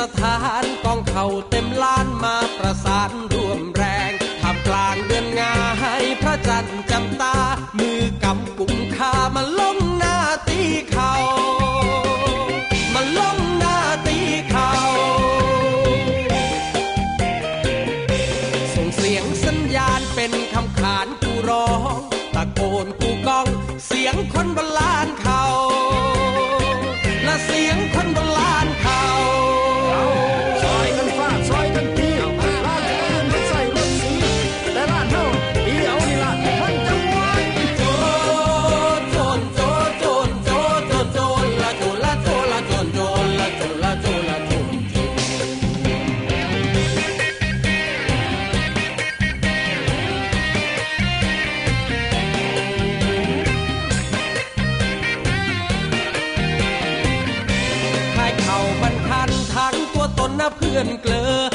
สถานกองเข่าเต็มล้านมาประสานร่วมแรงทำกลางเดือนงาให้พระจันทร์จำตา มือกำกุมคามาล้มหน้าตีเข่ามาล้มหน้าตีเข่าส่งเสียงสัญญาณเป็นคำขานกูร้อง ตะโกนกูก้อง เสียงคนบนลานเขา นะเพื่อนเกลอ